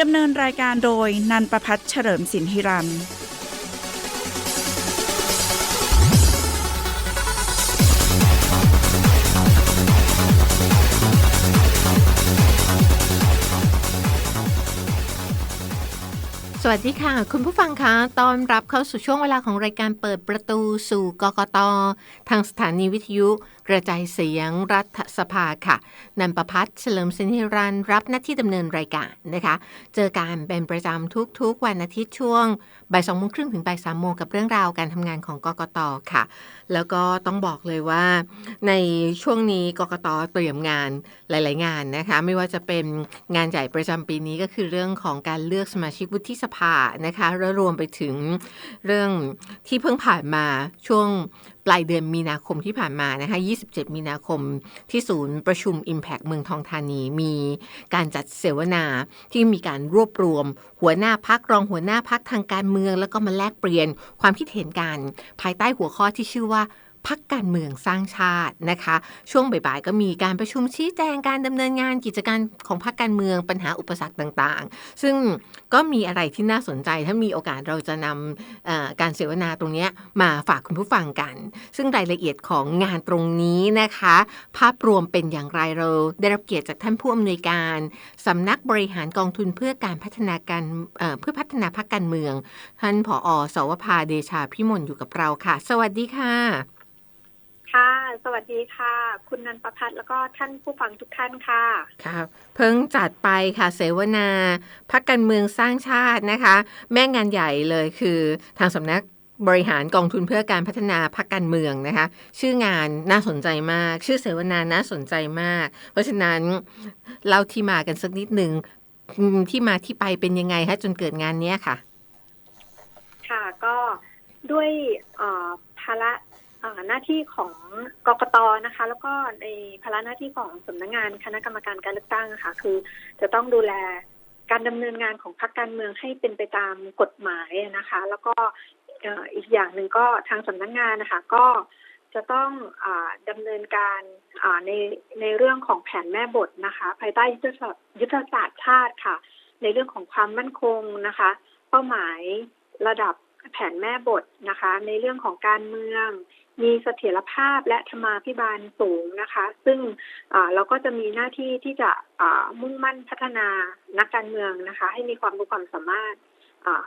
ดำเนินรายการโดยนันประพัฒน์เฉลิมสินธิรันสวัสดีค่ะ คุณผู้ฟังคะตอนรับเข้าสู่ช่วงเวลาของรายการเปิดประตูสู่กกตทางสถานีวิทยุ ระจายเสียงรัฐสภาค่ะนันประพัฒน์เฉลิมสินิรันรับหน้าที่ดำเนินรายการนะคะ เจอกันเป็นประจำทุกๆ วันอาทิตย์ช่วงบ่ายสองโมงครึ่งถึงบ่ายสามโมงกับเรื่องราวการทำงานของกกตค่ะ แล้วก็ต้องบอกเลยว่าในช่วงนี้กกตเตรียมงานหลาย ๆ งานนะคะ ไม่ว่าจะเป็นงานใหญ่ประจำปีนี้ก็คือเรื่องของการเลือกสมาชิกวุฒิสภานะคะแล้วรวมไปถึงเรื่องที่เพิ่งผ่านมาช่วงปลายเดือนมีนาคมที่ผ่านมานะคะ 27 มีนาคมที่ศูนย์ประชุม Impact เมืองทองธานี มีการจัดเสวนาที่มีการรวบรวม หัวหน้าพักรองหัวหน้าพักทางการเมือง แล้วก็มาแลกเปลี่ยนความคิดเห็นกัน ภายใต้หัวข้อที่ชื่อว่า พักการเมืองสร้างชาตินะคะ ช่วงบ่ายๆก็มีการประชุมชี้แจงการดำเนินงานกิจการของพักการเมืองปัญหาอุปสรรคต่างๆ ซึ่งก็มีอะไรที่น่าสนใจถ้ามีโอกาสเราจะนำการเสวนาตรงนี้มาฝากคุณผู้ฟังกัน ซึ่งรายละเอียดของงานตรงนี้นะคะ ภาพรวมเป็นอย่างไรเราได้รับเกียรติจากท่านผู้อำนวยการสำนักบริหารกองทุนเพื่อการพัฒนาการเเพื่อพัฒนาพักการเมือง ท่านผอ สวภาเดชาพิมลอยู่กับเราค่ะ สวัสดีค่ะ ค่ะ สวัสดีค่ะ คุณนันประพัฒน์แล้วก็ท่านผู้ฟังทุกท่านค่ะครับเพิ่งจัดไปค่ะ เสวนาพักการเมืองสร้างชาตินะคะ แม่งานใหญ่เลยคือทางสำนักบริหารกองทุนเพื่อการพัฒนาพักการเมืองนะคะ ชื่องานน่าสนใจมาก ชื่อเสวนาน่าสนใจมาก เพราะฉะนั้นเล่าที่มากันสักนิดหนึ่งอืมที่มาที่ไปเป็นยังไงคะจนเกิดงานเนี้ยค่ะ ค่ะก็ด้วยเอ่อภาระเอ่อ หน้าที่ของกกตนะคะ แล้วก็ในภาระหน้าที่ของสำนักงานคณะกรรมการการเลือกตั้งะค่ะ คือ จะต้องดูแลการดำเนินงานของพรรคการเมืองให้เป็นไปตามกฎหมายนะคะ แล้วก็อีกอย่างหนึ่งก็ทางสำนักงานนะคะ ก็จะต้องอาดำเนินการในในเรื่องของแผนแม่บทนะคะ ภายใต้ยุทธศาสตร์ยุทธศาสตร์ชาติค่ะ ในเรื่องของความมั่นคงนะคะ เป้าหมายระดับแผนแม่บทนะคะ ในเรื่องของการเมือง มีเสถียรภาพและธรรมาภิบาลสูงนะคะ ซึ่งเราก็จะมีหน้าที่ที่จะมุ่งมั่นพัฒนานักการเมืองนะคะ ให้มีความรู้ความสามารถ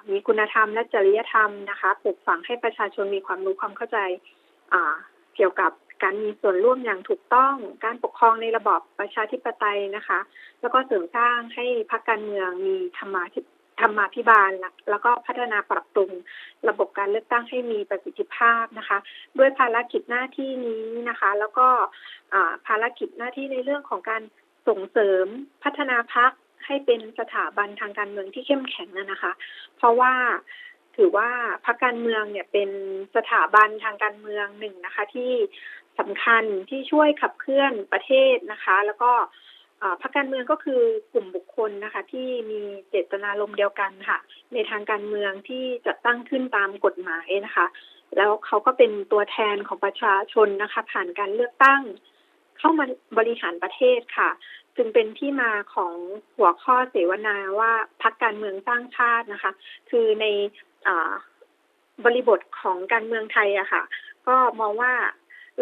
มีคุณธรรมและจริยธรรมนะคะปลูกฝังให้ประชาชนมีความรู้ความเข้าใจเกี่ยวกับการมีส่วนร่วมอย่างถูกต้อง การปกครองในระบอบประชาธิปไตยนะคะ แล้วก็เสริมสร้างให้พรรคการเมืองมีธรรมา ธรรมาภิบาลแล้วก็พัฒนาปรับปรุงระบบการเลือกตั้งให้มีประสิทธิภาพนะคะ ด้วยภารกิจหน้าที่นี้นะคะ แล้วก็ภารกิจหน้าที่ในเรื่องของการส่งเสริมพัฒนาพรรคให้เป็นสถาบันทางการเมืองที่เข้มแข็งนะคะ เพราะว่าถือว่าพรรคการเมืองเนี่ยเป็นสถาบันทางการเมืองหนึ่งนะคะ ที่สำคัญที่ช่วยขับเคลื่อนประเทศนะคะ แล้วก็ พรรคการเมืองก็คือกลุ่มบุคคลนะคะ ที่มีเจตนารมณ์เดียวกันค่ะ ในทางการเมืองที่จะตั้งขึ้นตามกฎหมายนะคะ แล้วเขาก็เป็นตัวแทนของประชาชนนะคะ ผ่านการเลือกตั้ง เข้ามาบริหารประเทศค่ะ จึงเป็นที่มาของหัวข้อเสวนาว่าพักการเมืองสร้างชาตินะคะ คือในอบริบทของการเมืองไทยอะค่ะ ก็มองว่า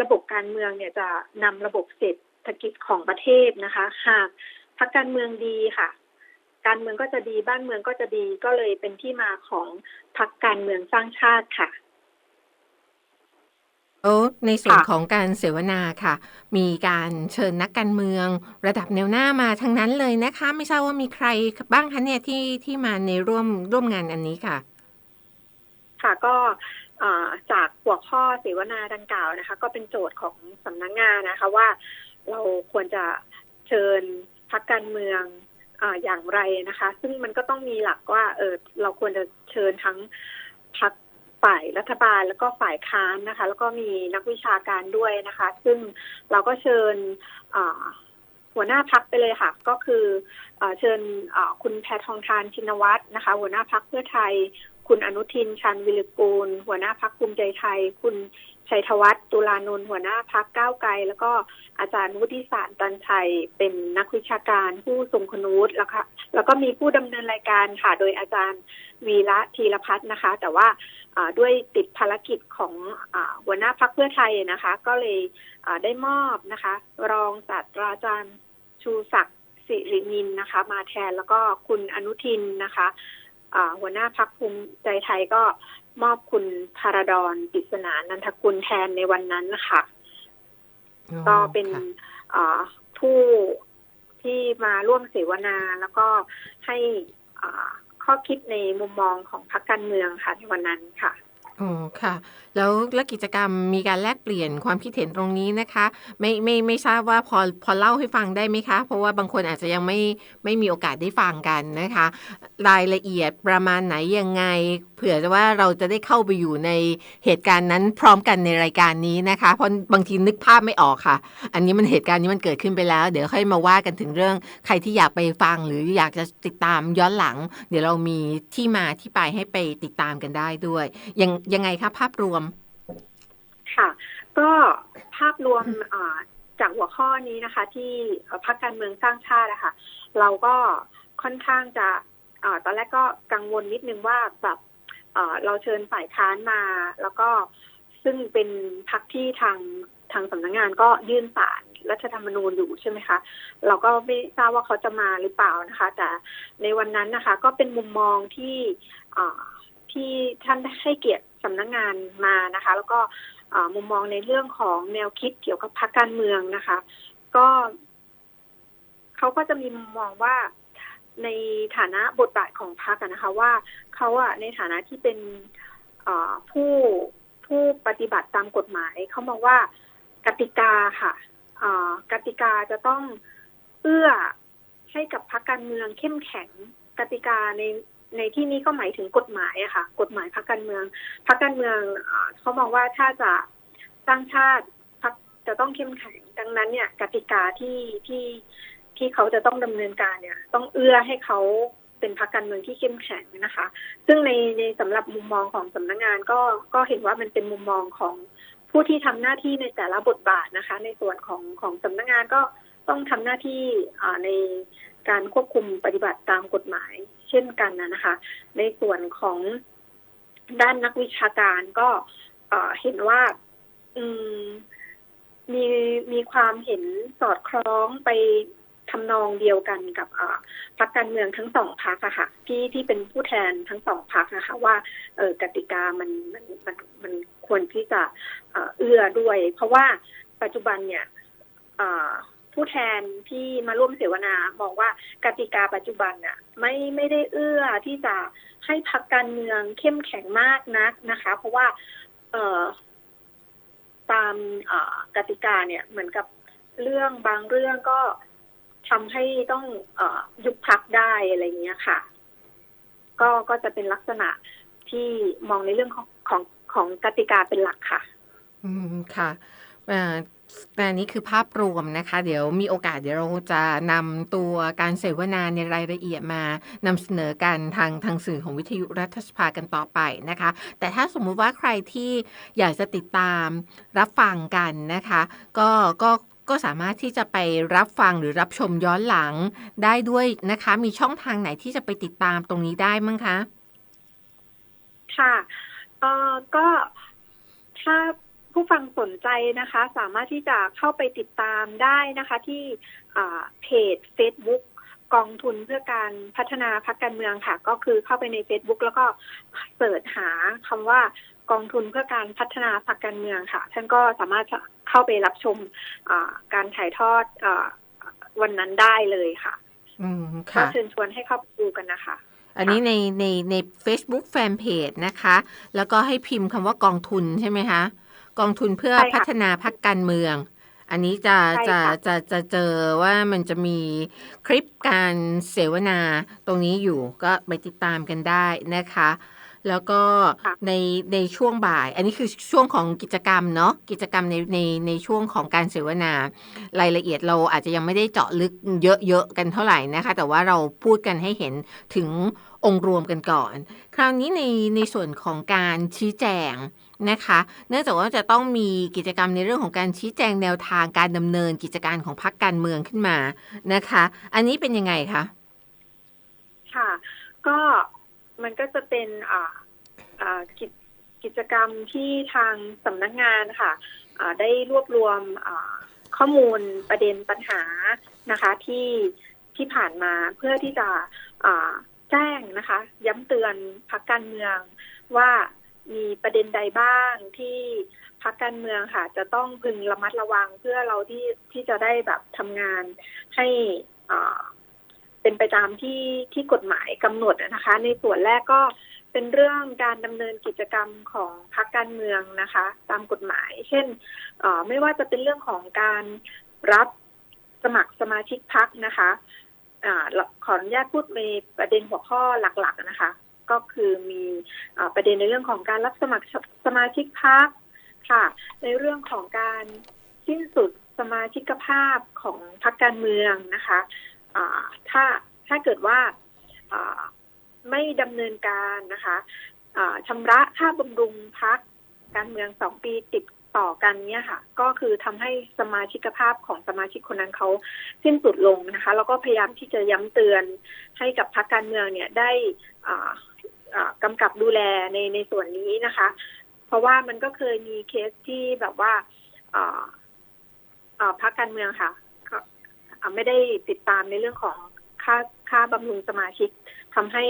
ระบบการเมืองเนี่ยจะนำระบบเศรษฐ กิจของประเทศนะคะ หากพรรคการเมืองดีค่ะ การเมืองก็จะดีบ้านเมืองก็จะดีก็เลยเป็นที่มาของพรรคการเมืองสร้างชาติค่ะโอ้ในส่วนค่ะของการเสวนาค่ะ มีการเชิญนักการเมือง ระดับแนวหน้ามาทั้งนั้นเลยนะคะ ไม่ทราบว่ามีใครบ้างคะเนี่ยที่ที่มาในร่วมร่วมงานอันนี้ค่ะ ค่ะก็อ่าจากหัวข้อเสวนาดังกล่าวนะคะ ก็เป็นโจทย์ของสำนักงานนะคะว่า เราควรจะเชิญพรรคการเมืองออย่างไรนะคะ ซึ่งมันก็ต้องมีหลักว่าเออเราควรจะเชิญทั้งพักฝ่ายรัฐบาลแล้วก็ฝ่ายค้านนะคะ แล้วก็มีนักวิชาการด้วยนะคะ ซึ่งเราก็เชิญหัวหน้าพักไปเลยค่ะ ก็คืออเชิญคุณแพทองทานชินวัตรนะคะ หัวหน้าพักเพื่อไทยคุณอนุทินชาญวิรุกูล หัวหน้าพักภูมิใจไทย คุณชัยธวัฒน์ตุลานนท์หัวหน้าพักก้าวไกล แล้วก็อาจารย์วุฒิศารตันชัย เป็นนักวิชาการผู้ทรงคุณวุฒิแล้วค่ะแล้วก็มีผู้ดำเนินรายการค่ะโดยอาจารย์วีระธีรพัฒน์นะคะ แต่ว่าด้วยติดภารกิจของอหัวหน้าพักเพื่อไทยนะคะ ก็เลยได้มอบนะคะ รองศาสตราจารย์ชูศักดิ์สิรินินนะคะ มาแทนแล้วก็คุณอนุทินนะคะ หัวหน้าพักภูมิใจไทยก็มอบคุณพาราดอนปริศนานันทกุลแทนในวันนั้นนะคะก็เป็นค่ะอ่าผู้ที่มาร่วมเสวนาแล้วก็ให้อ่าข้อคิดในมุมมองของพรรคการเมืองค่ะในวันนั้นค่ะอ๋อค่ะ แล้วแล้วกิจกรรมมีการแลกเปลี่ยนความคิดเห็นตรงนี้นะคะ ไม่ไม่ไม่ทราบว่าพอพอเล่าให้ฟังได้ไหมคะ เพราะว่าบางคนอาจจะยังไม่ไม่มีโอกาสได้ฟังกันนะคะ รายละเอียดประมาณไหนยังไง เผื่อว่าเราจะได้เข้าไปอยู่ในเหตุการณ์นั้นพร้อมกันในรายการนี้นะคะ เพราะบางทีนึกภาพไม่ออกค่ะ อันนี้มันเหตุการณ์นี้มันเกิดขึ้นไปแล้ว เดี๋ยวค่อยมาว่ากันถึงเรื่องใครที่อยากไปฟังหรืออยากจะติดตามย้อนหลัง เดี๋ยวเรามีที่มาที่ไปให้ไปติดตามกันได้ด้วยยังยังไงคะภาพรวม ค่ะ ก็ภาพรวมจากหัวข้อนี้นะคะ ที่พรรคการเมืองสร้างชาติอะค่ะเราก็ค่อนข้างจะอตอนแรกก็กังวลนิดนึงว่าแบบเราเชิญฝ่ายค้านมา แล้วก็ซึ่งเป็นพรรคที่ทางทางสำนักงานก็ยื่นสารรัฐธรรมนูญอยู่ใช่ไหมคะ เราก็ไม่ทราบว่าเขาจะมาหรือเปล่านะคะ แต่ในวันนั้นนะคะ ก็เป็นมุมมองที่ที่ท่านได้ให้เกียรติสำนักงานมานะคะ แล้วก็ มุมมองในเรื่องของแนวคิดเกี่ยวกับพรรคการเมืองนะคะ ก็เขาก็จะมีมุมมองว่าในฐานะบทบาทของพรรคนะคะ ว่าเขาอะในฐานะที่เป็นผู้ผู้ปฏิบัติตามกฎหมาย เขามองว่ากติกาค่ะกติกาจะต้องเอื้อให้กับพรรคการเมืองเข้มแข็งกติกาใน ในที่นี้ก็หมายถึงกฎหมายอะค่ะ กฎหมายพรรคการเมืองพรรคการเมืองเขามองว่าถ้าจะสร้างชาติพรรคจะต้องเข้มแข็งดังนั้นเนี่ยกติกาที่ที่ที่เขาจะต้องดำเนินการเนี่ย ต้องเอื้อให้เขาเป็นพรรคการเมืองที่เข้มแข็งนะคะ ซึ่งในในสำหรับมุมมองของสำนักงานก็ก็เห็นว่ามันเป็นมุมมองของผู้ที่ทำหน้าที่ในแต่ละบทบาทนะคะ ในส่วนของของสำนักงานก็ต้องทำหน้าที่ในการควบคุมปฏิบัติตามกฎหมาย ช่นกันนะคะ ในส่วนของด้านนักวิชาการก็เเห็นว่าอืมมีมีความเห็นสอดคล้องไปทำนองเดียวกันกับพรรคการเมืองทั้งสองพรรคอะค่ะที่ที่เป็นผู้แทนทั้งสองพรรคนะคะว่าเออกติกามันมันมันมันควรที่จะเอื้อด้วย เพราะว่าปัจจุบันเนี่ย ผู้แทนที่มาร่วมเสวนา มองว่ากติกาปัจจุบันน่ะไม่ไม่ได้เอื้อที่จะให้พรรคการเมืองเข้มแข็งมากนักนะคะ เพราะว่าเอ่อตามกติกาเนี่ยเหมือนกับเรื่องบางเรื่องก็ทำให้ต้องอยุบพักได้อะไรเงี้ยค่ะ ก็ก็จะเป็นลักษณะที่มองในเรื่องของของของกติกาเป็นหลักค่ะ อืมค่ะ แต่นนี้คือภาพรวมนะคะ เดี๋ยวมีโอกาสเดี๋ยวเราจะนำตัวการเสวนาในรายละเอียดมานำเสนอกันทางทางสื่อของวิทยุรัฐสภากันต่อไปนะคะ แต่ถ้าสมมุติว่าใครที่อยากจะติดตามรับฟังกันนะคะ ก็ก็ก็สามารถที่จะไปรับฟังหรือรับชมย้อนหลังได้ด้วยนะคะ มีช่องทางไหนที่จะไปติดตามตรงนี้ได้มั้งคะ ค่ะก็ถ้า ผู้ฟังสนใจนะคะ สามารถที่จะเข้าไปติดตามได้นะคะ ที่อ่าเพจ Facebook กองทุนเพื่อการพัฒนาพรรคการเมืองค่ะ ก็คือเข้าไปใน Facebook แล้วก็เสิร์ชหาคำว่ากองทุนเพื่อการพัฒนาพรรคการเมืองค่ะ ท่านก็สามารถจะเข้าไปรับชมอ่าการถ่ายทอดอาวันนั้นได้เลยค่ะอืมก็ค่ะเชิญชวนให้เข้าไปดูกันนะคะ อันนี้ในในใน Facebook Fanpage นะคะ แล้วก็ให้พิมพ์คำว่ากองทุนใช่ไหมคะ กองทุนเพื่อใช่ค่ะพัฒนาพักการเมือง อันนี้จะใช่จะค่ะจะจะเจอว่ามันจะมีคลิปการเสวนาตรงนี้อยู่ก็ไปติดตามกันได้นะคะ แล้วก็ในในช่วงบ่าย อันนี้คือช่วงของกิจกรรมเนาะกิจกรรมในในในช่วงของการเสวนา รายละเอียดเราอาจจะยังไม่ได้เจาะลึกเยอะๆกันเท่าไหร่นะคะ แต่ว่าเราพูดกันให้เห็นถึงองค์รวมกันก่อน คราวนี้ในในส่วนของการชี้แจง นะคะ เนื่องจากว่าจะต้องมีกิจกรรมในเรื่องของการชี้แจงแนวทางการดำเนินกิจการของพรรคการเมืองขึ้นมานะคะ อันนี้เป็นยังไงคะค่ะ ก็มันก็จะเป็นอ่าอ่ากิจกิจกรรมที่ทางสำนักงานค่ะอ่าได้รวบรวมอ่าข้อมูลประเด็นปัญหานะคะที่ที่ผ่านมาเพื่อที่จะอ่าแจ้งนะคะ ย้ำเตือนพักการเมืองว่า มีประเด็นใดบ้างที่พักการเมืองค่ะ จะต้องพึงระมัดระวังเพื่อเราที่ที่จะได้แบบทำงานให้อ่าเป็นไปตามที่ที่กฎหมายกำหนดนะคะ ในส่วนแรกก็เป็นเรื่องการดำเนินกิจกรรมของพรรคการเมืองนะคะ ตามกฎหมาย เช่นอ่อไม่ว่าจะเป็นเรื่องของการรับสมัครสมาชิกพรรคนะคะอาขออนุญาตพูดในประเด็นหัวข้อหลักๆนะคะ ก็คือมีอประเด็นในเรื่องของการรับสมัครสมาชิกพักค่ะ ในเรื่องของการสิ้นสุดสมาชิกภาพของพรรคการเมืองนะคะะถ้าถ้าเกิดว่าไม่ดำเนินการนะคะอ่าชำระค่าบำรุงพักการเมืองสองปีติด ต่อกันเนี่ยค่ะ ก็คือทำให้สมาชิกภาพของสมาชิกคนนั้นเขาสิ้นสุดลงนะคะ แล้วก็พยายามที่จะย้ำเตือนให้กับพรรคการเมืองเนี่ยได้อ่ากำกับดูแลในในส่วนนี้นะคะ เพราะว่ามันก็เคยมีเคสที่แบบว่าพรรคการเมืองค่ะไม่ได้ติดตามในเรื่องของค่าค่าบำรุงสมาชิกทำให้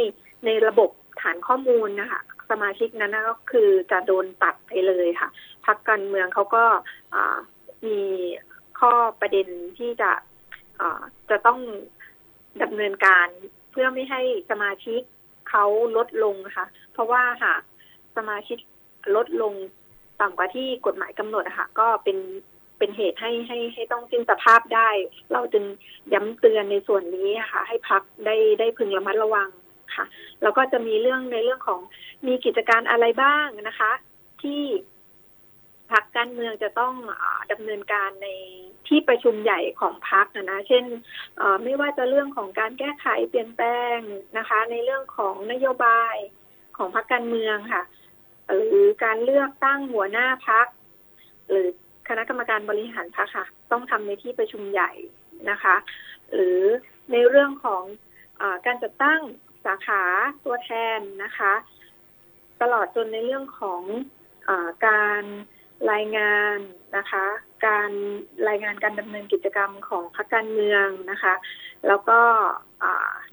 ในระบบฐานข้อมูลนะคะสมาชิกนั้นก็คือจะโดนตัดไปเลยค่ะ พักการเมืองเขาก็มีข้อประเด็นที่จะจะต้องดำเนินการเพื่อไม่ให้สมาชิกเขาลดลงนะคะเพราะว่าหากสมาชิกลดลงต่ำกว่าที่กฎหมายกำหนดอะค่ะก็เป็นเป็นเหตุให้ให้ให้ต้องสิ้นสภาพได้ เราจึงย้ำเตือนในส่วนนี้ค่ะ ให้พักได้ได้พึงระมัดระวังค่ะ แล้วก็จะมีเรื่องในเรื่องของมีกิจการอะไรบ้างนะคะ ที่ พักการเมืองจะต้องอาดำเนินการในที่ประชุมใหญ่ของพักนะนะ เช่นไม่ว่าจะเรื่องของการแก้ไขเปลี่ยนแปลงนะคะ ในเรื่องของนโยบายของพักการเมืองค่ะ หรือการเลือกตั้งหัวหน้าพัก หรือคณะกรรมการบริหารพรรคค่ะ ต้องทำในที่ประชุมใหญ่นะคะ หรือในเรื่องของอการจัดตั้งสาขาตัวแทนนะคะ ตลอดจนในเรื่องของอการ รายงานนะคะ การรายงานการดำเนินกิจกรรมของพรรคการเมืองนะคะ แล้วก็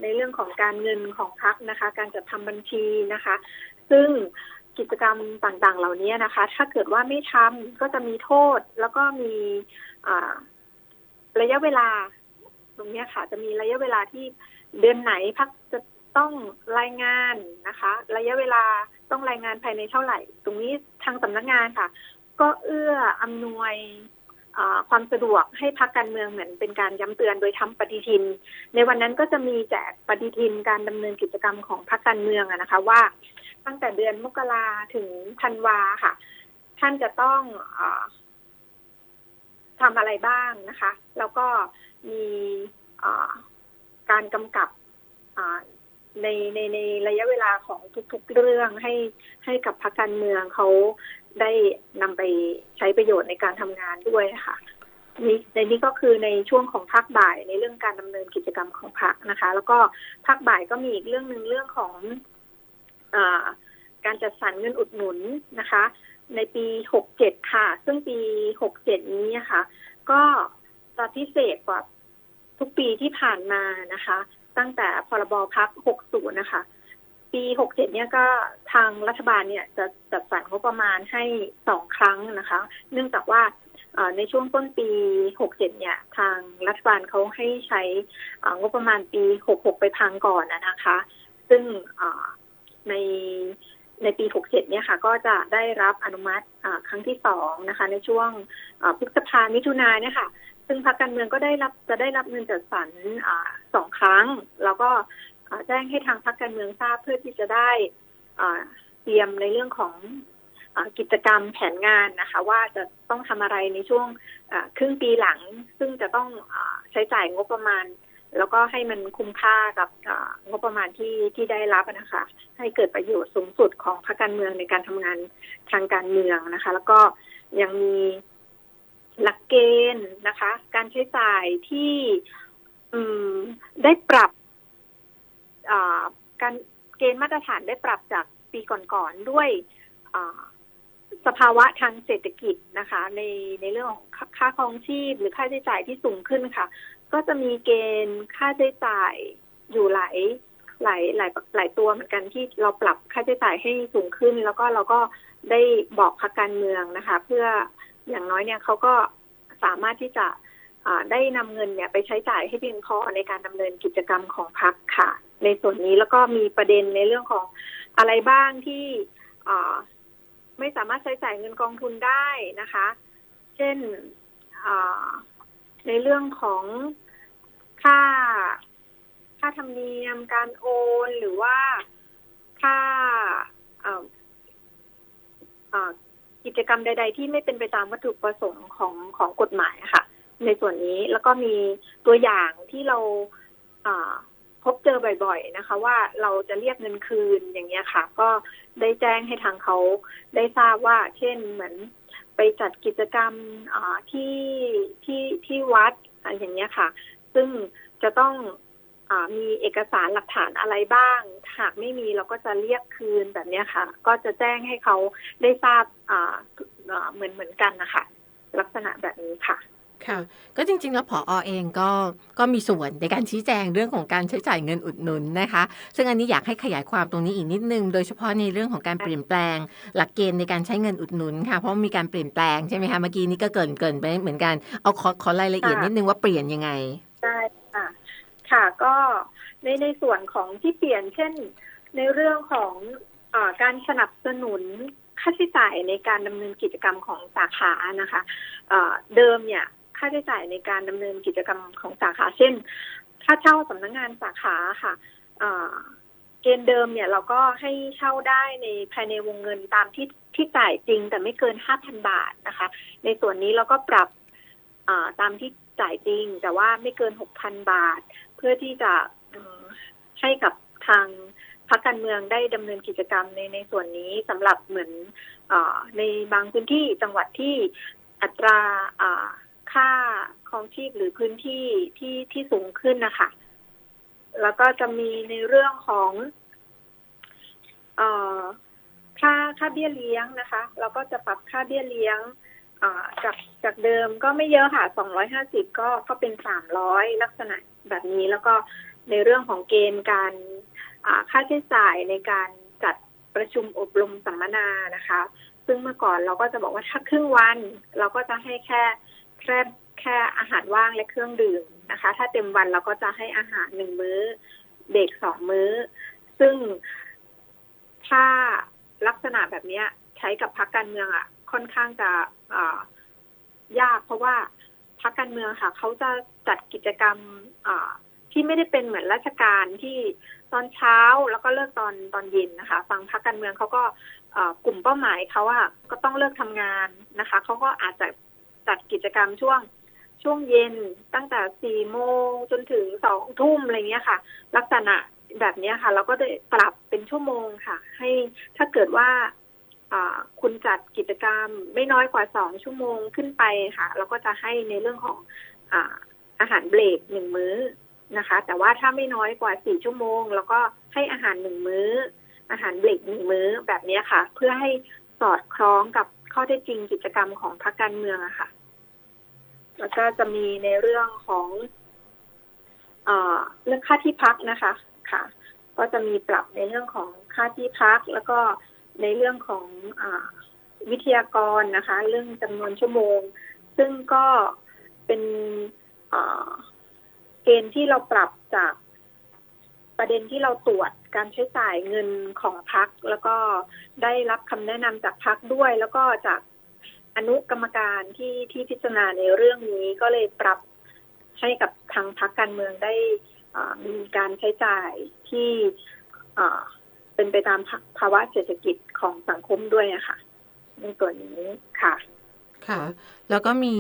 ในเรื่องของการเงินของพรรคนะคะ การจัดทำบัญชีนะคะ ซึ่งกิจกรรมต่างๆ เหล่านี้นะคะ ถ้าเกิดว่าไม่ทำก็จะมีโทษ แล้วก็มีระยะเวลา ตรงนี้ค่ะ จะมีระยะเวลาที่เดือนไหนพักจะต้องรายงานนะคะ ระยะเวลาต้องรายงานภายในเท่าไหร่ ตรงนี้ทางสำนักงานค่ะ ก็เอื้ออำนวยความสะดวกให้พักการเมืองเหมือนเป็นการย้ำเตือนโดยทำปฏิทิน ในวันนั้นก็จะมีแจกปฏิทินการดำเนินกิจกรรมของพรรคการเมืองนะคะ ว่าตั้งแต่เดือนมกราถึงธันวาค่ะ ท่านจะต้องอทำอะไรบ้างนะคะ แล้วก็มีการกำกับในในในระยะเวลาของทุกๆเรื่องให้ให้กับพรรคการเมืองเขา ได้นำไปใช้ประโยชน์ในการทำงานด้วยค่ะนี่ในนี้ก็คือในช่วงของภาคบ่ายในเรื่องการดำเนินกิจกรรมของพรรคนะคะ แล้วก็ภาคบ่ายก็มีอีกเรื่องหนึ่งเรื่องของอการจัดสรรเงินอุดหนุนนะคะ ในปี67ค่ะ ซึ่งปี67นี้นะคะ ก็จะพิเศษกว่าทุกปีที่ผ่านมานะคะ ตั้งแต่พรบพัก60นะคะ ปี67เนี่ยก็ทางรัฐบาลเนี่ยจะจัดสรรงบประมาณให้สองครั้งนะคะ เนื่องจากว่าในช่วงต้นปี 67 เนี่ย ทางรัฐบาลเขาให้ใช้งบประมาณปี 66 ไปพังก่อนนะคะ ซึ่งในในปี 67 เนี่ยค่ะ ก็จะได้รับอนุมัติครั้งที่สองนะคะ ในช่วงพฤษภามิถุนายนเนี่ยค่ะ ซึ่งพรรคการเมืองก็ได้รับจะได้รับเงินจัดสรรสองครั้ง แล้วก็ แจ้งให้ทางพรรคการเมืองทราบเพื่อที่จะได้เตรียมในเรื่องของอกิจกรรมแผนงานนะคะ ว่าจะต้องทำอะไรในช่วงครึ่งปีหลัง ซึ่งจะต้องอใช้จ่ายงบประมาณ แล้วก็ให้มันคุ้มค่ากับงบประมาณที่ที่ได้รับนะคะ ให้เกิดประโยชน์สูงสุดของพรรคการเมืองในการทำงานทางการเมืองนะคะ แล้วก็ยังมีหลักเกณฑ์นะคะ การใช้จ่ายที่ได้ปรับ การเกณฑ์มาตรฐานได้ปรับจากปีก่อนๆด้วยสภาวะทางเศรษฐกิจนะคะ ในในเรื่องของค่าครองชีพหรือค่าใช้จ่ายที่สูงขึ้นค่ะ ก็จะมีเกณฑ์ค่าใช้จ่ายอยู่หลายหลายหลายหลายตัวเหมือนกันที่เราปรับค่าใช้จ่ายให้สูงขึ้น แล้วก็เราก็ได้บอกพรรคการเมืองนะคะ เพื่ออย่างน้อยเนี่ยเขาก็สามารถที่จะ ได้นำเงินเนี่ยไปใช้จ่ายให้เพียงพอในการดำเนินกิจกรรมของพรรคค่ะ ในส่วนนี้แล้วก็มีประเด็นในเรื่องของอะไรบ้างที่ไม่สามารถใช้จ่ายเงินกองทุนได้นะคะ เช่นในเรื่องของค่าค่าธรรมเนียมการโอนหรือว่าค่ากิจกรรมใด ๆ ที่ไม่เป็นไปตามวัตถุประสงค์ของของกฎหมายค่ะ ในส่วนนี้แล้วก็มีตัวอย่างที่เราพบเจอบ่อยๆนะคะ ว่าเราจะเรียกเงินคืนอย่างเงี้ยค่ะ ก็ได้แจ้งให้ทางเขาได้ทราบว่า เช่นเหมือนไปจัดกิจกรรมที่ที่ที่วัดอะไรอย่างเงี้ยค่ะ ซึ่งจะต้องอมีเอกสารหลักฐานอะไรบ้าง หากไม่มีเราก็จะเรียกคืนแบบเนี้ยค่ะ ก็จะแจ้งให้เขาได้ทราบเหมือนเหมือนกันนะคะลักษณะแบบนี้ค่ะ ค่ะ ก็จริงๆ แล้วผออเองก็ก็มีส่วนในการชี้แจงเรื่องของการใช้จ่ายเงินอุดหนุนนะคะ ซึ่งอันนี้อยากให้ขยายความตรงนี้อีกนิดนึง โดยเฉพาะในเรื่องของการเปลี่ยนแปลง หลักเกณฑ์ในการใช้เงินอุดหนุนค่ะ เพราะมีการเปลี่ยนแปลงใช่ไหมคะ เมื่อกี้นี้ก็เกินเกินไปเหมือนกัน เอาขอขอรายละเอียดนิดนึงว่าเปลี่ยนยังไง ได้ค่ะ ค่ะ ก็ในในส่วนของที่เปลี่ยน เช่น ในเรื่องของอการสนับสนุนค่าใช้จ่ายในการดำเนินกิจกรรมของสาขานะคะเดิมเนี่ย ค่าใช้จ่ายในการดำเนินกิจกรรมของสาขา เช่น ค่าเช่าสำนักงงานสาขาค่ะเกณฑ์เดิมเนี่ยเราก็ให้เช่าได้ในภายในวงเงินตามที่ที่จ่ายจริง แต่ไม่เกินห้าพันบาทนะคะ ในส่วนนี้เราก็ปรับตามที่จ่ายจริง แต่ว่าไม่เกินหกพันบาท เพื่อที่จะให้กับทางพรรคการเมืองได้ดำเนินกิจกรรมในในส่วนนี้สำหรับเหมือนอในบางพื้นที่จังหวัดที่อัตรา ค่าครองชีพหรือพื้นที่ที่ที่สูงขึ้นนะคะ แล้วก็จะมีในเรื่องของเออค่าค่าเบี้ยเลี้ยงนะคะ เราก็จะปรับค่าเบี้ยเลี้ยงอ่าจากจากเดิมก็ไม่เยอะค่ะ 250 ก็ก็เป็น 300 ลักษณะแบบนี้ แล้วก็ในเรื่องของเกณฑ์การอ่าค่าใช้จ่ายในการจัดประชุมอบรมสัมมนานะคะ ซึ่งเมื่อก่อนเราก็จะบอกว่าถ้าครึ่งวัน เราก็จะให้แค่ แค่แค่อาหารว่างและเครื่องดื่มนะคะ ถ้าเต็มวันเราก็จะให้อาหารหนึ่งมื้อ เด็กสองมื้อ ซึ่งถ้าลักษณะแบบนี้ใช้กับพรรคการเมืองอะ ค่อนข้างจะยาก เพราะว่าพรรคการเมืองค่ะ เขาจะจัดกิจกรรมที่ไม่ได้เป็นเหมือนราชการที่ตอนเช้าแล้วก็เลิกตอนตอนเย็นนะคะ ฟังพรรคการเมืองเขาก็กลุ่มเป้าหมายเขาอะก็ต้องเลิกทำงานนะคะเขาก็อาจจะ จัดกิจกรรมช่วงช่วงเย็นตั้งแต่สี่โมงจนถึงสองทุ่มอะไรเงี้ยค่ะ ลักษณะแบบนี้ค่ะ เราก็ได้ปรับเป็นชั่วโมงค่ะ ให้ถ้าเกิดว่าคุณจัดกิจกรรมไม่น้อยกว่าสองชั่วโมงขึ้นไปค่ะ เราก็จะให้ในเรื่องของอาอาหารเบรกหนึ่งมื้อนะคะ แต่ว่าถ้าไม่น้อยกว่าสี่ชั่วโมงเราก็ให้อาหารหนึ่งมื้อ อาหารเบรกหนึ่งมื้อแบบนี้ค่ะ เพื่อให้สอดคล้องกับข้อเท็จจริงกิจกรรมของพรรคการเมืองอะค่ะ แล้วก็จะมีในเรื่องของเรื่องค่าที่พักนะคะค่ะ ก็จะมีปรับในเรื่องของค่าที่พัก แล้วก็ในเรื่องของอวิทยากรนะคะ เรื่องจำนวนชั่วโมง ซึ่งก็เป็นเกณฑ์ที่เราปรับจากประเด็นที่เราตรวจการใช้จ่ายเงินของพัก แล้วก็ได้รับคำแนะนำจากพักด้วย แล้วก็จาก อนุกรรมการที่ที่พิจารณาในเรื่องนี้ก็เลยปรับให้กับทางพักการเมืองได้มีการใช้จ่ายที่เป็นไปตามภาวะเศรษฐกิจของสังคมด้วยนะค่ะในส่วนนี้ค่ะ ค่ะ แล้วก็มี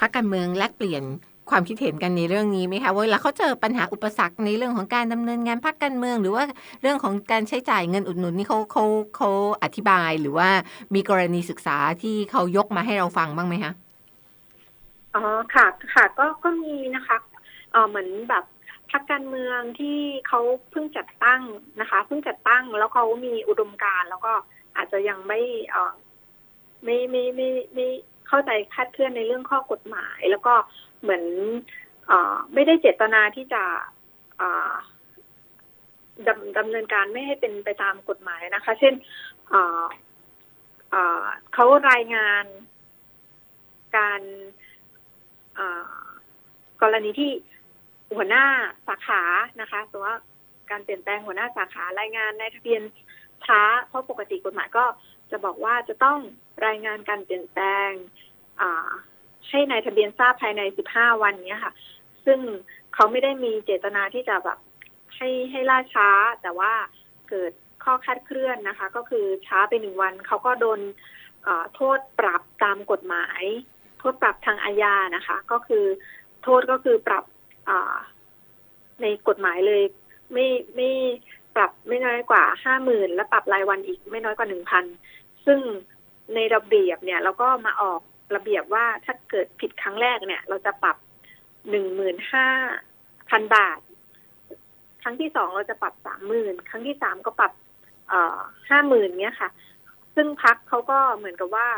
พักการเมืองแลกเปลี่ยน ความคิดเห็นกันในเรื่องนี้ไหมคะว่าเวลาเขาเจอปัญหาอุปสรรคในเรื่องของการดำเนินงานพักการเมือง หรือว่าเรื่องของการใช้จ่ายเงินอุดหนุนนี่เขาเขาเขาอธิบายหรือว่ามีกรณีศึกษาที่เขายกมาให้เราฟังบ้างไหมคะอ๋อค่ะค่ะก็ก็มีนะคะเออเหมือนแบบพรรคการเมืองที่เขาเพิ่งจัดตั้งนะคะ เพิ่งจัดตั้งแล้วเขามีอุดมการแล้วก็อาจจะยังไม่เออไม่ไม่ไม่ไม่เข้าใจคาดเคลื่อนในเรื่องข้อกฎหมาย แล้วก็ เหมือนอไม่ได้เจตนาที่จะดำดำเนินการไม่ให้เป็นไปตามกฎหมายนะคะ เช่นเขารายงานการกรณีที่หัวหน้าสาขานะคะสมมติว่าการเปลี่ยนแปลงหัวหน้าสาขารายงานในทะเบียนช้าเพราะปกติกฎหมายก็จะบอกว่าจะต้องรายงานการเปลี่ยนแปลง ให้ในายทะเบียนทราบภายใน15วันเนี้ยค่ะ ซึ่งเขาไม่ได้มีเจตนาที่จะแบบให้ให้ล่าช้า แต่ว่าเกิดข้อคลาดเคลื่อนนะคะ ก็คือช้าไปหนึ่งวันเขาก็โดนโทษปรับตามกฎหมาย โทษปรับทางอาญานะคะ ก็คือโทษก็คือปรับในกฎหมายเลย ไม่ไม่ปรับไม่น้อยกว่าห้าหมื่นและปรับรายวันอีกไม่น้อยกว่าหนึ่งพันซึ่งในระเบียบเนี่ยเราก็มาออก ระเบียบว่าถ้าเกิดผิดครั้งแรกเนี่ย เราจะปรับหนึ่งหมื่นห้าพันบาท ครั้งที่สองเราจะปรับสามหมื่นครั้งที่สามก็ปรับเอ่อห้าหมื่นเนี้ยค่ะ ซึ่งพักเขาก็เหมือนกับว่า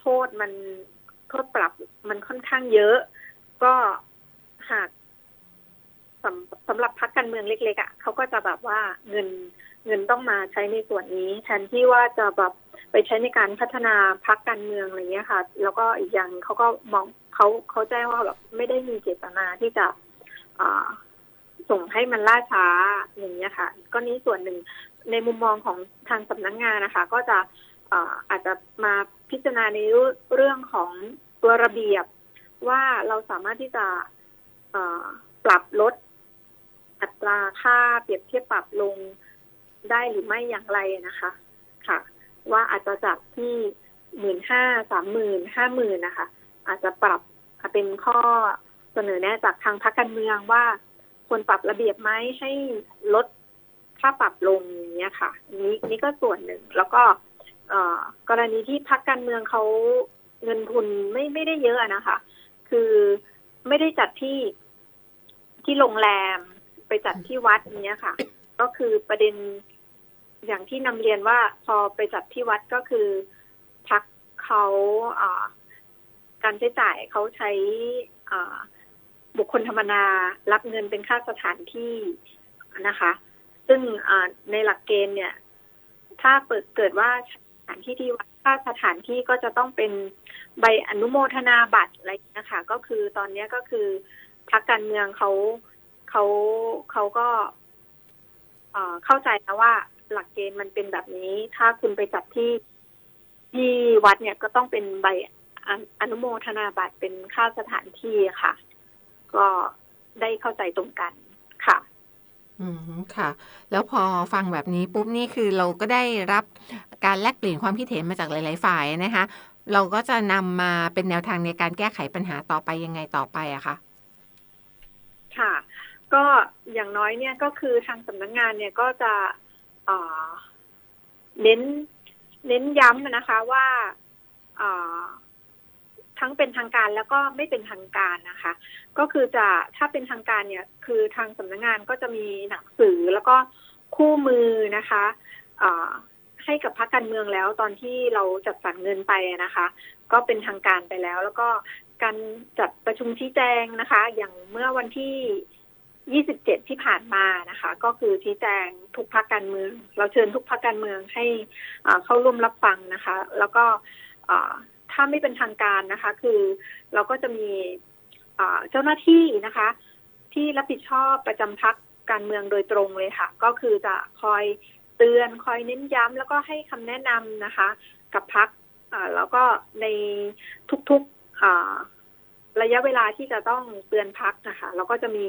โทษมันโทษปรับมันค่อนข้างเยอะ ก็หากสำสำหรับพักการเมืองเล็กๆอะ่ะเขาก็จะแบบว่าเงินเงินต้องมาใช้ในส่วนนี้ แทนที่ว่าจะแบบ ไปใช้ในการพัฒนาพักการเมืองอะไรเงี้ยค่ะ แล้วก็อีกอย่างเขาก็มองเขาเขาแจ้งว่าแบบไม่ได้มีเจตนาที่จะส่งให้มันล่าช้าอย่างเงี้ยค่ะ ก็นี้ส่วนหนึ่งในมุมมองของทางสำนักงานนะคะ ก็จะอาจจะมาพิจารณาในเรื่องของตัวระเบียบว่าเราสามารถที่จะปรับลดอัตราค่าเปรียบเทียบปรับลงได้หรือไม่อย่างไรนะคะ ค่ะ ว่าอาจจะจากที่หมื่นห้าสามหมื่นห้าหมื่นนะคะ อาจจะปรับเป็นข้อเสนอแนะจากทางพรรคการเมืองว่าควรปรับระเบียบไหมให้ลดค่าปรับลงอย่างเงี้ยค่ะ นี้นี่ก็ส่วนหนึ่งแล้วก็อกรณีที่พรรคการเมืองเขาเงินทุนไม่ไม่ได้เยอะอะนะคะ คือไม่ได้จัดที่ที่โรงแรมไปจัดที่วัดเนี้ยค่ะ ก็คือประเด็น อย่างที่นำเรียนว่าพอไปจัดที่วัดก็คือพักเขาการใช้จ่ายเขาใช้บุคคลธรรมดารับเงินเป็นค่าสถานที่นะคะ ซึ่งในหลักเกณฑ์เนี่ย ถ้าเปิดเกิดว่าสถานที่ที่วัดค่าสถานที่ก็จะต้องเป็นใบอนุโมทนาบัตรอะไรนะคะ ก็คือตอนนี้ก็คือพักการเมืองเขาเขาเขาก็เข้าใจนะว่า หลักเกณฑ์มันเป็นแบบนี้ ถ้าคุณไปจัดที่ที่วัดเนี่ยก็ต้องเป็นใบออนุโมทนาบัตรเป็นค่าสถานที่ค่ะ ก็ได้เข้าใจตรงกันค่ะ อืมค่ะ แล้วพอฟังแบบนี้ปุ๊บนี่คือเราก็ได้รับการแลกเปลี่ยนความคิดเห็นมาจากหลาย ๆ ฝ่ายนะคะ เราก็จะนำมาเป็นแนวทางในการแก้ไขปัญหาต่อไปยังไงต่อไปอะคะค่ะ ก็อย่างน้อยเนี่ยก็คือทางสำนักงานเนี่ยก็จะ เน้นเน้นย้ำนะคะว่าทั้งเป็นทางการแล้วก็ไม่เป็นทางการนะคะ ก็คือจะถ้าเป็นทางการเนี่ย คือทางสำนักงานก็จะมีหนังสือแล้วก็คู่มือนะคะให้กับพรรคการเมืองแล้วตอนที่เราจัดสรรเงินไปนะคะ ก็เป็นทางการไปแล้ว แล้วก็การจัดประชุมชี้แจงนะคะ อย่างเมื่อวันที่ 27 ที่ผ่านมานะคะ ก็คือชี้แจงทุกพรรคการเมือง เราเชิญทุกพรรคการเมืองให้เข้าร่วมรับฟังนะคะ แล้วก็ถ้าไม่เป็นทางการนะคะ คือเราก็จะมีเจ้าหน้าที่นะคะ ที่รับผิดชอบประจำพักการเมืองโดยตรงเลยค่ะ ก็คือจะคอยเตือนคอยเน้นย้ำแล้วก็ให้คำแนะนำนะคะ กับพักแล้วก็ในทุกๆอ่า ระยะเวลาที่จะต้องเตือนพักนะคะแล้วก็จะมี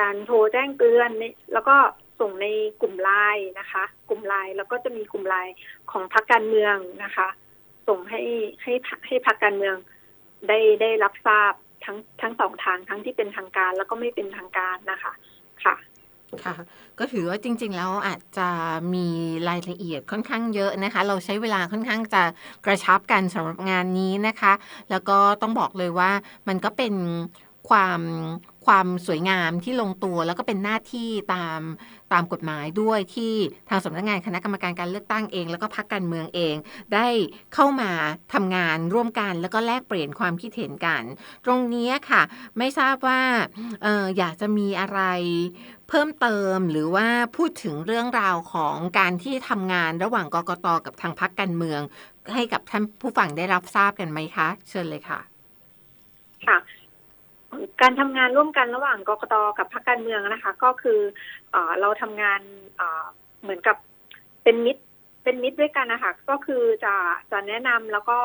การโทรแจ้งเตือนแล้วก็ส่งในกลุ่มไลน์นะคะ กลุ่มไลน์แล้วก็จะมีกลุ่มไลน์ของพักการเมืองนะคะ ส่งให้ให้ให้พักการเมืองได้ได้รับทราบทั้งทั้งสองทางทั้งที่เป็นทางการแล้วก็ไม่เป็นทางการนะคะ ค่ะ ค่ะ ก็ถือว่าจริง ๆ แล้วอาจจะมีรายละเอียดค่อนข้างเยอะนะคะ เราใช้เวลาค่อนข้างจะกระชับกันสำหรับงานนี้นะคะ แล้วก็ต้องบอกเลยว่ามันก็เป็นความ ความสวยงามที่ลงตัวแล้วก็เป็นหน้าที่ตามตามกฎหมายด้วยที่ทางสำนักงานคณะกรรมการการเลือกตั้งเอง แล้วก็พรรคการเมืองเอง ได้เข้ามาทำงานร่วมกัน แล้วก็แลกเปลี่ยนความคิดเห็นกัน ตรงนี้ค่ะ ไม่ทราบว่าอออยากจะมีอะไรเพิ่มเติมหรือว่าพูดถึงเรื่องราวของการที่ทำงานระหว่างกกตกับทางพรรคการเมือง ให้กับท่านผู้ฟังได้รับทราบกันไหมคะ เชิญเลยค่ะ ค่ะ การทำงานร่วมกันระหว่างกกตกับพรรคการเมืองนะคะ ก็คือเอเราทำงานเหมือนกับเป็นมิตรเป็นมิตรด้วยกันนะคะก็คือจะจะแนะนำแล้วก็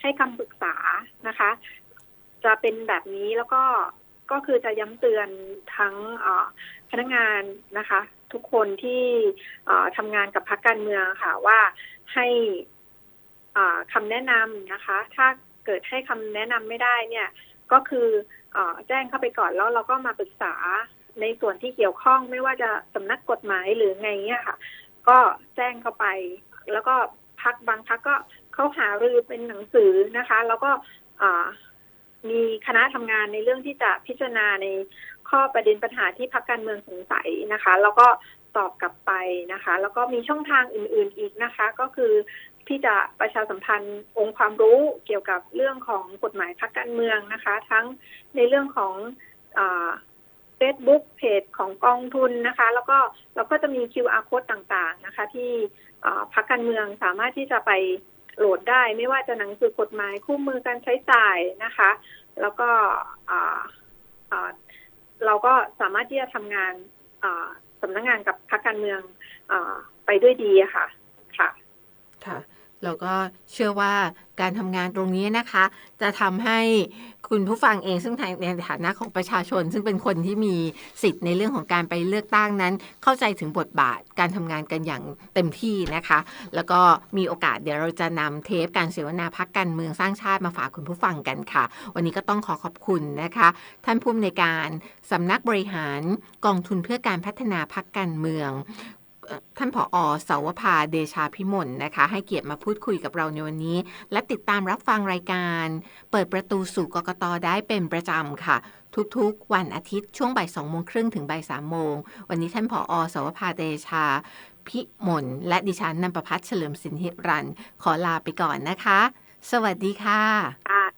ให้คำปรึกษานะคะ จะเป็นแบบนี้แล้วก็ก็คือจะย้ำเตือนทั้งพนักงานนะคะ ทุกคนที่เอ่อทำงานกับพรรคการเมืองค่ะ ว่าให้อ่าคำแนะนำนะคะ ถ้าเกิดให้คำแนะนำไม่ได้เนี่ย ก็คืออแจ้งเข้าไปก่อนแล้วเราก็มาปรึกษาในส่วนที่เกี่ยวข้องไม่ว่าจะสำนักกฎหมายหรือไงเนี่ยค่ะ ก็แจ้งเข้าไป แล้วก็พักบางพักก็เขาหารือเป็นหนังสือนะคะ แล้วก็มีคณะทำงานในเรื่องที่จะพิจารณาในข้อประเด็นปัญหาที่พักการเมืองสงสัยนะคะ แล้วก็ตอบกลับไปนะคะ แล้วก็มีช่องทางอื่น ๆอีกนะคะ ก็คือ ที่จะประชาสัมพันธ์องค์ความรู้เกี่ยวกับเรื่องของกฎหมายพักการเมืองนะคะ ทั้งในเรื่องของเฟซบุ๊กเพจของกองทุนนะคะ แล้วก็เราก็จะมี QR code ต่างๆนะคะ ที่พักการเมืองสามารถที่จะไปโหลดได้ ไม่ว่าจะหนังสือกฎหมายคู่มือการใช้จ่ายนะคะ แล้วก็เราก็สามารถที่จะทำงานสำนักงงานกับพักการเมืองอไปด้วยดีค่ะ ค่ะ ค่ะ แล้วก็เชื่อว่าการทำงานตรงนี้นะคะ จะทำให้คุณผู้ฟังเองซึ่งในฐานะของประชาชน ซึ่งเป็นคนที่มีสิทธิ์ในเรื่องของการไปเลือกตั้งนั้น เข้าใจถึงบทบาทการทำงานกันอย่างเต็มที่นะคะ แล้วก็มีโอกาสเดี๋ยวเราจะนำเทปการเสวนาพักการเมืองสร้างชาติมาฝากคุณผู้ฟังกันค่ะ วันนี้ก็ต้องขอขอบคุณนะคะ ท่านผู้อำนวยการสำนักบริหารกองทุนเพื่อการพัฒนาพักการเมือง ท่านผออสาวภาเดชาพิมลนะคะ ให้เกียรติมาพูดคุยกับเราในวันนี้ และติดตามรับฟังรายการ เปิดประตูสู่กกตได้เป็นประจำค่ะ ทุกๆ วันอาทิตย์ช่วงบ่ายสองโมงครึ่งถึงบ่ายสามโมง วันนี้ท่านผออสาวภาเดชาพิมลและดิฉันนันประพัฒน์เฉลิมสินหิรันขอลาไปก่อนนะคะ สวัสดีค่ะ